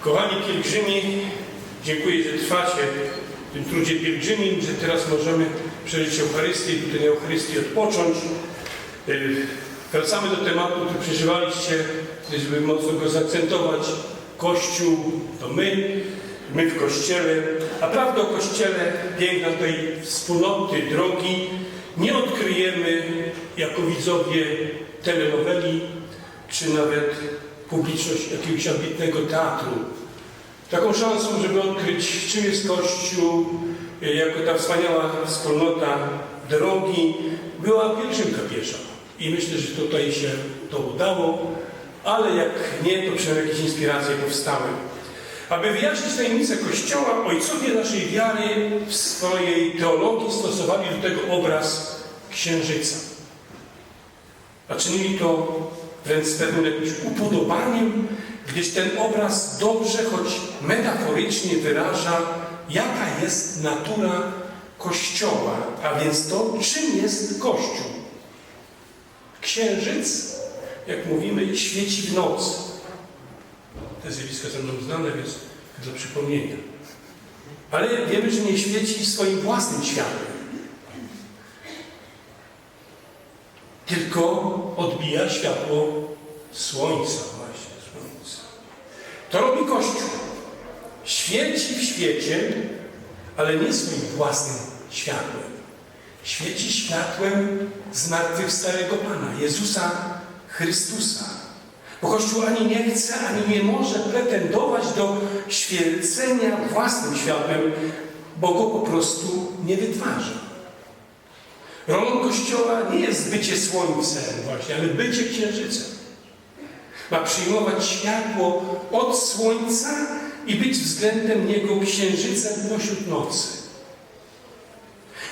Kochani pielgrzymi, dziękuję, że trwacie w tym trudzie pielgrzymim, że teraz możemy przeżyć Eucharystię i tutaj Eucharystii odpocząć. Yy, Wracamy do tematu, który przeżywaliście, żeby mocno go zaakcentować. Kościół to my, my w Kościele, a prawda o Kościele, piękna tej wspólnoty, drogi, nie odkryjemy jako widzowie telenoweli, czy nawet publiczność jakiegoś ambitnego teatru. Taką szansą, żeby odkryć, czym jest Kościół, e, jako ta wspaniała wspólnota drogi, była pielgrzymka piesza. I myślę, że tutaj się to udało, ale jak nie, to przynajmniej jakieś inspiracje powstały. Aby wyjaśnić tajemnicę Kościoła, ojcowie naszej wiary w swojej teologii stosowali do tego obraz księżyca. A czynili to wręcz z pewnym jakimś upodobaniem, gdyż ten obraz dobrze, choć metaforycznie wyraża, jaka jest natura Kościoła, a więc to, czym jest Kościół. Księżyc, jak mówimy, świeci w nocy. Te zjawiska ze mną znane, więc dla przypomnienia. Ale wiemy, że nie świeci swoim własnym światłem. Tylko odbija światło słońca, właśnie słońca. To robi Kościół. Świeci w świecie, ale nie swoim własnym światłem. Świeci światłem zmartwychwstałego Pana, Jezusa Chrystusa. Bo Kościół ani nie chce, ani nie może pretendować do świecenia własnym światłem, bo go po prostu nie wytwarza. Rolą Kościoła nie jest bycie słońcem właśnie, ale bycie księżycem. Ma przyjmować światło od słońca i być względem niego księżycem pośród nocy.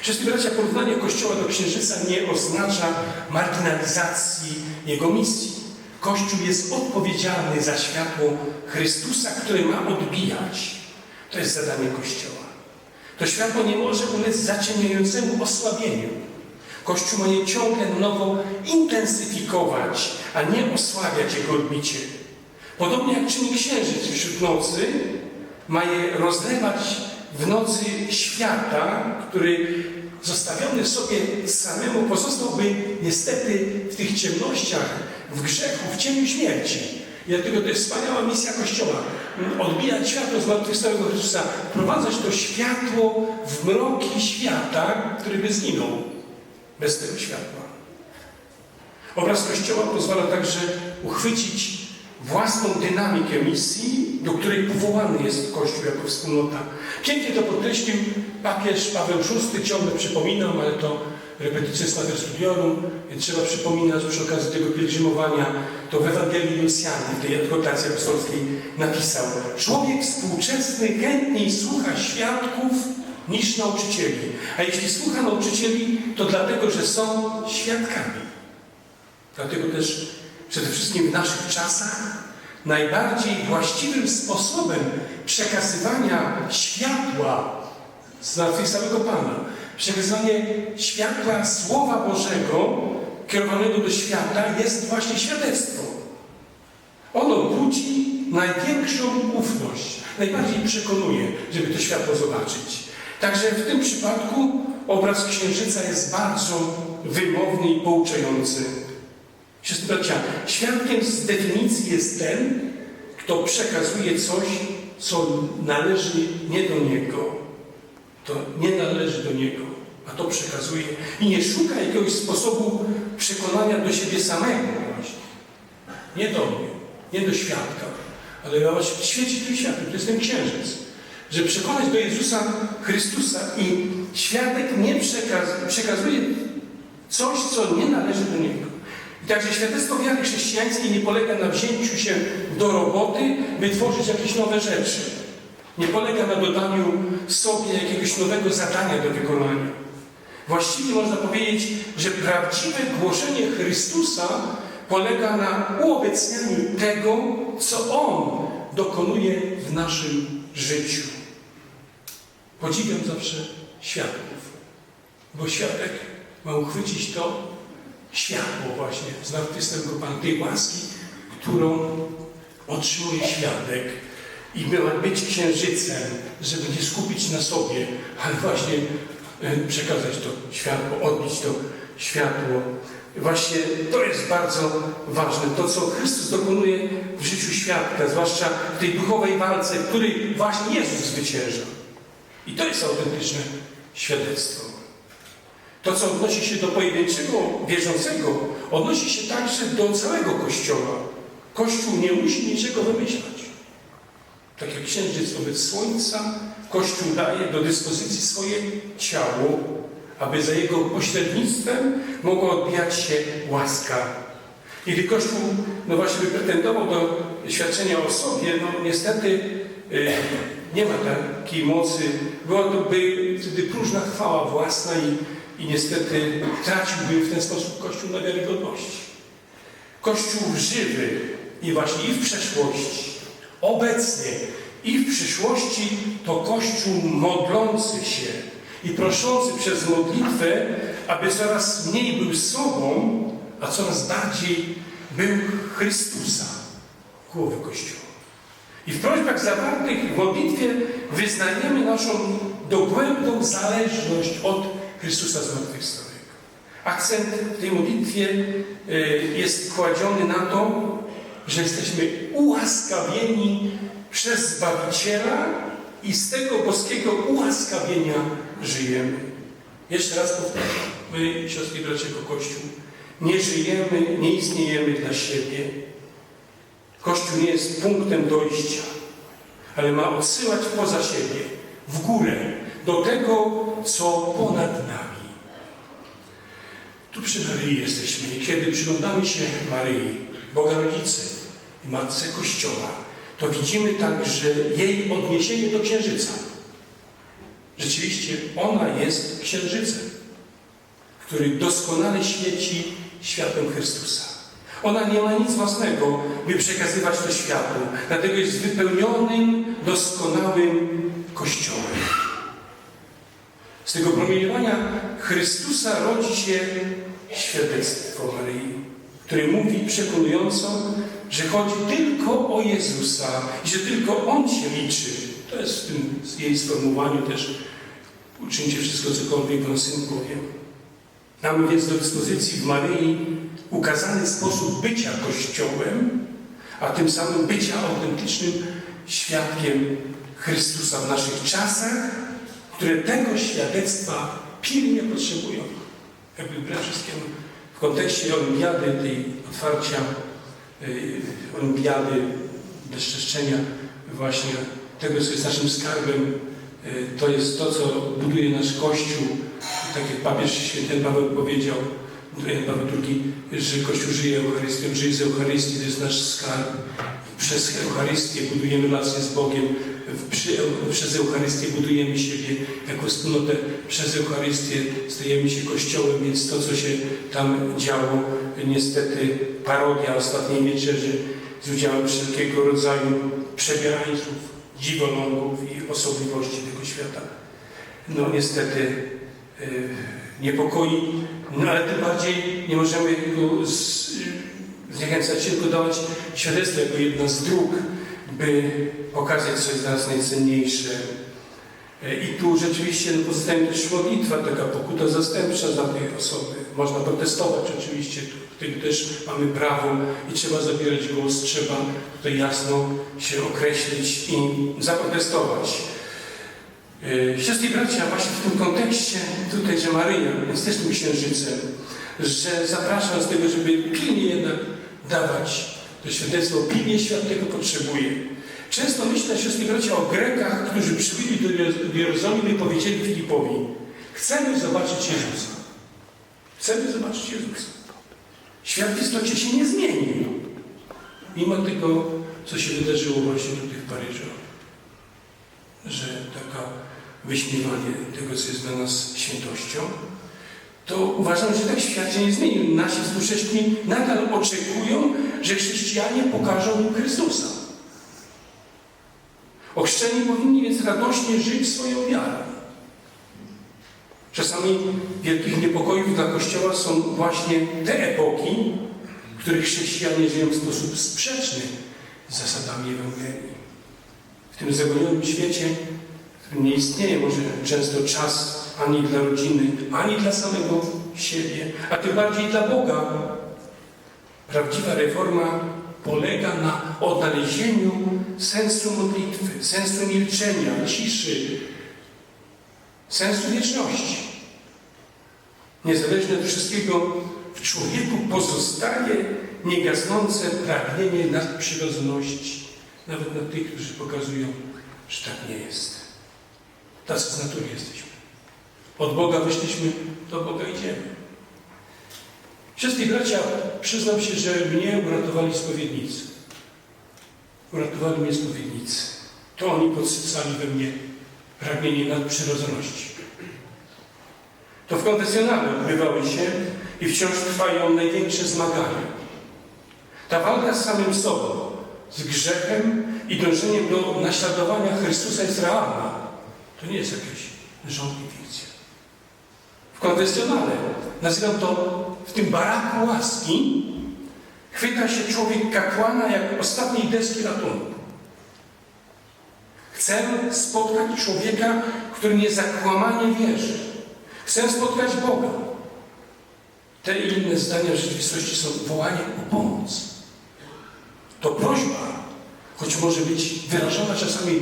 Wszyscy bracia, porównanie Kościoła do księżyca nie oznacza marginalizacji jego misji. Kościół jest odpowiedzialny za światło Chrystusa, które ma odbijać. To jest zadanie Kościoła. To światło nie może ulec zacieniającemu osłabieniu. Kościół ma je ciągle nowo intensyfikować, a nie osłabiać jego odbicie. Podobnie jak czyni księżyc wśród nocy, ma je rozlewać w nocy świata, który zostawiony sobie samemu pozostałby niestety w tych ciemnościach, w grzechu, w cieniu śmierci. I dlatego to jest wspaniała misja Kościoła. Odbijać światło zmartwychwstałego Chrystusa, wprowadzać to światło w mroki świata, który by zginął bez tego światła. Obraz Kościoła pozwala także uchwycić własną dynamikę misji, do której powołany jest Kościół jako wspólnota. Pięknie to podkreślił papież Paweł VI, ciągle przypominam, ale to repetycja Stater Studiorum, trzeba przypominać przy okazji tego pielgrzymowania, to w Ewangelii Luciany, w tej adwokacji apostolskiej napisał Człowiek współczesny chętniej słucha świadków niż nauczycieli. A jeśli słucha nauczycieli, to dlatego, że są świadkami. Dlatego też przede wszystkim w naszych czasach najbardziej właściwym sposobem przekazywania światła zmartwychwstałego Pana, przekazywanie światła Słowa Bożego kierowanego do świata jest właśnie świadectwo. Ono budzi największą ufność, najbardziej przekonuje, żeby to światło zobaczyć. Także w tym przypadku obraz księżyca jest bardzo wymowny i pouczający. Siostry bracia, świadkiem z definicji jest ten, kto przekazuje coś, co należy nie do niego. To nie należy do niego, a to przekazuje i nie szuka jakiegoś sposobu przekonania do siebie samego właśnie. Nie do mnie, nie do świadka, ale właśnie świeci tym światłem, to jest ten księżyc. Żeby przekonać do Jezusa Chrystusa i świadek nie przekaz przekazuje coś, co nie należy do niego. I także świadectwo wiary chrześcijańskiej nie polega na wzięciu się do roboty, by tworzyć jakieś nowe rzeczy. Nie polega na dodaniu sobie jakiegoś nowego zadania do wykonania. Właściwie można powiedzieć, że prawdziwe głoszenie Chrystusa polega na uobecnianiu tego, co On dokonuje w naszym życiu. Podziwiam zawsze świadków, bo świadek ma uchwycić to światło właśnie zmartwychwstałego Pana, tej łaski, którą otrzymuje świadek i miała być księżycem, żeby nie skupić na sobie, ale właśnie e, przekazać to światło, odbić to światło. Właśnie to jest bardzo ważne, to co Chrystus dokonuje w życiu świadka, zwłaszcza w tej duchowej walce, w której właśnie Jezus zwycięża. I to jest autentyczne świadectwo. To, co odnosi się do pojedynczego wierzącego, odnosi się także do całego Kościoła. Kościół nie musi niczego wymyślać. Tak jak księżyc wobec słońca, Kościół daje do dyspozycji swoje ciało, aby za jego pośrednictwem mogła odbijać się łaska. Kiedy Kościół, no właśnie, by pretendował do świadczenia o sobie, no niestety y, nie ma takiej mocy. Byłaby wtedy próżna chwała własna i, i niestety traciłby w ten sposób Kościół na wiarygodności. Kościół żywy i właśnie i w przeszłości, obecnie i w przyszłości to Kościół modlący się i proszący przez modlitwę, aby coraz mniej był sobą, a coraz bardziej był Chrystusa, głowy Kościoła. I w prośbach zawartych w modlitwie wyznajemy naszą dogłębną zależność od Chrystusa zmartwychwstałego. Akcent w tej modlitwie y, jest kładziony na to, że jesteśmy ułaskawieni przez Zbawiciela i z tego boskiego ułaskawienia żyjemy. Jeszcze raz powtarzam, my, siostry i bracia, Kościół, nie żyjemy, nie istniejemy dla siebie. Kościół nie jest punktem dojścia, ale ma odsyłać poza siebie, w górę, do tego, co ponad nami. Tu przy Maryi jesteśmy i kiedy przyglądamy się Maryi, Boga Rodzicy i Matce Kościoła, to widzimy także jej odniesienie do Księżyca. Rzeczywiście ona jest Księżycem, który doskonale świeci światłem Chrystusa. Ona nie ma nic własnego, by przekazywać to światło, dlatego jest wypełnionym, doskonałym Kościołem. Z tego promieniowania Chrystusa rodzi się świadectwo Maryi, które mówi przekonująco, że chodzi tylko o Jezusa i że tylko On się liczy. To jest w tym jej sformułowaniu też uczyńcie wszystko, cokolwiek wam Syn powie. Mamy więc do dyspozycji w Maryi ukazany sposób bycia Kościołem, a tym samym bycia autentycznym świadkiem Chrystusa w naszych czasach, które tego świadectwa pilnie potrzebują. Jakby wbrew wszystkiemu w kontekście olimpiady, tej otwarcia y, olimpiady, bezczeszczenia właśnie tego, co jest naszym skarbem, y, to jest to, co buduje nasz Kościół. Tak jak papież święty Paweł powiedział, Paweł II, że Kościół żyje Eucharystią, żyje z Eucharystii, to jest nasz skarb. Przez Eucharystię budujemy relacje z Bogiem, przy, przez Eucharystię budujemy siebie jako wspólnotę, przez Eucharystię stajemy się Kościołem, więc to, co się tam działo, niestety parodia ostatniej wieczerzy z udziałem wszelkiego rodzaju przebierańców, dziwolągów i osobliwości tego świata. No niestety yy, niepokoi, no ale tym bardziej nie możemy go z, zniechęcać się, tylko dawać świadectwo jako jedna z dróg, by pokazać coś dla nas najcenniejsze. I tu rzeczywiście no, pozostaje też modlitwa, taka pokuta zastępcza dla tej osoby. Można protestować oczywiście, tutaj też mamy prawo i trzeba zabierać głos, trzeba tutaj jasno się określić i zaprotestować. Siostry i bracia, właśnie w tym kontekście tutaj, że Maryja jest też tym księżycem, że zaprasza nas do tego, żeby pilnie jednak dawać to świadectwo, pilnie świat tego potrzebuje. Często myślę, siostry bracia, o Grekach, którzy przybyli do Jerozolimy i powiedzieli Filipowi, chcemy zobaczyć Jezusa. Chcemy zobaczyć Jezusa. Świat w istocie się nie zmienił. Mimo tego, co się wydarzyło właśnie tutaj w Paryżu. Że taka wyśmiewanie tego, co jest dla nas świętością, to uważam, że tak świat się nie zmienił. Nasi współcześni nadal oczekują, że chrześcijanie pokażą im Chrystusa. Ochrzczeni powinni więc radośnie żyć swoją wiarą. Czasami wielkich niepokojów dla Kościoła są właśnie te epoki, w których chrześcijanie żyją w sposób sprzeczny z zasadami Ewangelii. W tym zagonionym świecie, nie istnieje może często czas ani dla rodziny, ani dla samego siebie, a tym bardziej dla Boga. Prawdziwa reforma polega na odnalezieniu sensu modlitwy, sensu milczenia, ciszy, sensu wieczności. Niezależnie od wszystkiego w człowieku pozostaje niegasnące pragnienie nadprzyrodzoności, nawet na tych, którzy pokazują, że tak nie jest. Tacy z natury jesteśmy. Od Boga wyszliśmy, do Boga idziemy. I bracia, przyznam się, że mnie uratowali spowiednicy. Uratowali mnie spowiednicy. To oni podsycali we mnie pragnienie nadprzyrodzoności. To w konfesjonale odbywały się i wciąż trwają największe zmagania. Ta walka z samym sobą, z grzechem i dążeniem do naśladowania Chrystusa jest realna. To nie jest jakieś rząd i fikcja. W konfesjonale, nazywam to w tym baraku łaski, chwyta się człowiek kapłana jak ostatniej deski ratunku. Chcę spotkać człowieka, który niezakłamanie wierzy. Chcę spotkać Boga. Te i inne zdania w rzeczywistości są wołaniem o pomoc. To prośba, choć może być wyrażona czasami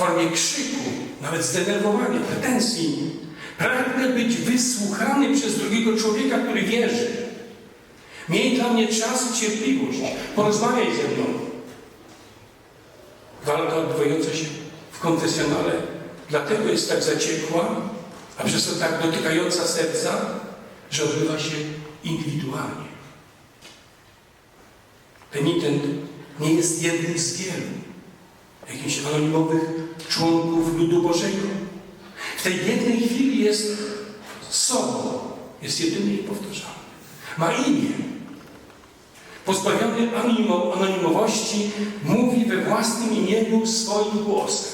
formie krzyku, nawet zdenerwowania, pretensji. Pragnę być wysłuchany przez drugiego człowieka, który wierzy. Miej dla mnie czas i cierpliwość. Porozmawiaj ze mną. Walka odbywająca się w konfesjonale dlatego jest tak zaciekła, a przez to tak dotykająca serca, że odbywa się indywidualnie. Penitent nie jest jednym z wielu jakichś anonimowych członków ludu Bożego. W tej jednej chwili jest sobą, jest jedyny i powtarzalny. Ma imię. Pozbawiony anonimo, anonimowości mówi we własnym imieniu swoim głosem.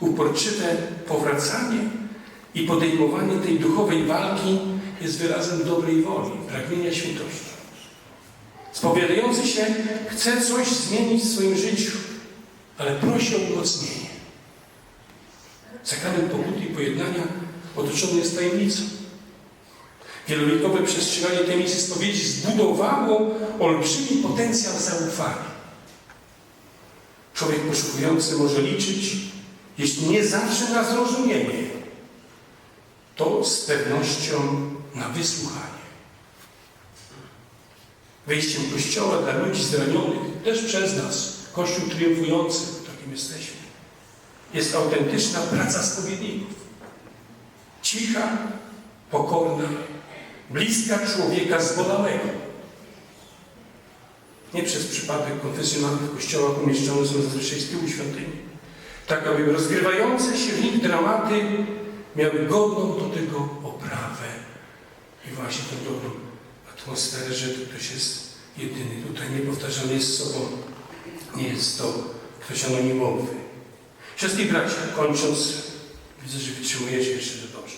Uporczywe powracanie i podejmowanie tej duchowej walki jest wyrazem dobrej woli, pragnienia świętości. Spowiadający się chce coś zmienić w swoim życiu, ale prosi o umocnienie. Sakrament pokuty i pojednania otoczony jest tajemnicą. Wielowiekowe przestrzeganie misji spowiedzi zbudowało olbrzymi potencjał zaufania. Człowiek poszukujący może liczyć, jeśli nie zawsze na zrozumienie, to z pewnością na wysłuchanie. Wejściem Kościoła dla ludzi zranionych, też przez nas, Kościół triumfujący, takim jesteśmy, jest autentyczna praca spowiedników. Cicha, pokorna, bliska człowieka zbolałego. Nie przez przypadek konfesjonalnych w kościołach umieszczone są zazwyczaj z tyłu świątyni. Tak, aby rozgrywające się w nich dramaty miały godną do tego oprawę i właśnie tę dobrą atmosferę, że ktoś jest jedyny. Tutaj niepowtarzalny jest sobą. Nie jest to ktoś anonimowy. Siostry i bracia, kończąc, widzę, że wytrzymujecie jeszcze, że dobrze.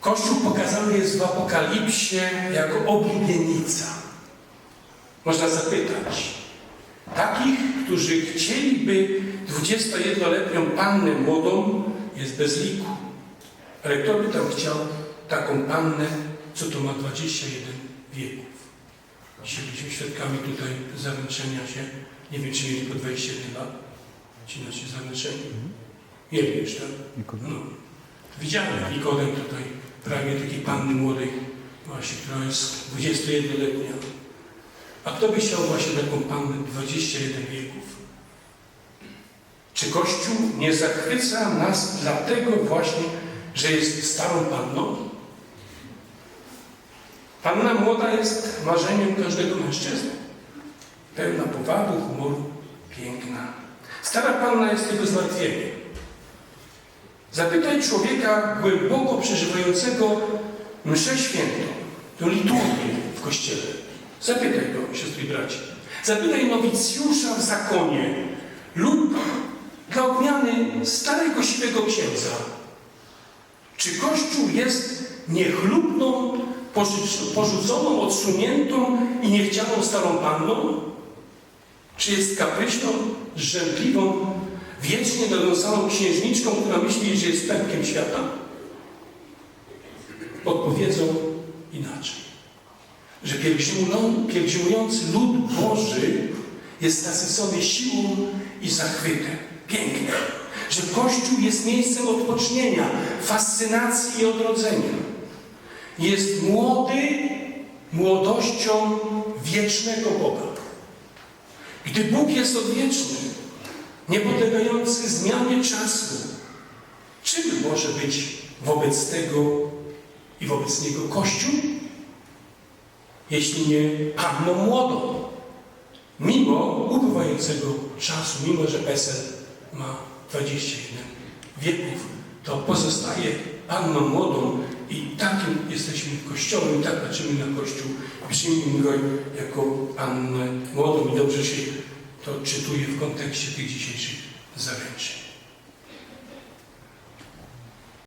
Kościół pokazany jest w Apokalipsie jako oblubienica. Można zapytać, takich, którzy chcieliby 21-letnią pannę młodą, jest bez liku. Ale kto by tam chciał taką pannę, co to ma 21 wieków? Dzisiaj byliśmy świadkami tutaj zaręczenia się. Nie wiem, czy mieli po 21 lat. Ci nasi zaręczeni. Mieli już, tak? No. Widziałem Nikodem tutaj prawie takiej panny młodej, właśnie, która jest 21-letnia. A kto by chciał właśnie taką pannę 21 wieków? Czy Kościół nie zachwyca nas dlatego właśnie, że jest starą panną? Panna młoda jest marzeniem każdego mężczyzny. Pełna powagi, humoru, piękna. Stara panna jest jego zmartwieniem. Zapytaj człowieka głęboko przeżywającego mszę świętą, tę liturgię w kościele. Zapytaj go, siostry i bracia. Zapytaj nowicjusza w zakonie lub dla odmiany starego siwego księdza. Czy Kościół jest niechlubną, porzuconą, odsuniętą i niechcianą starą panną? Czy jest kapryśną, żędliwą, wiecznie dorącaną księżniczką, która myśli, że jest pępkiem świata? Odpowiedzą inaczej. Że pielgrzymu- pielgrzymujący lud Boży jest nasycony siłą i zachwytem. Pięknie. Że Kościół jest miejscem odpocznienia, fascynacji i odrodzenia. Jest młody młodością wiecznego Boga. Gdy Bóg jest odwieczny, niepodlegający zmianie czasu, czym może być wobec tego i wobec Niego Kościół, jeśli nie panną młodą? Mimo upływającego czasu, mimo że PESEL ma 21 wieków, to pozostaje panną młodą i takim jesteśmy Kościołem, tak patrzymy na Kościół. Przyjmijmy go jako pannę młodą i dobrze się to czytuje w kontekście tych dzisiejszych zaręczeń.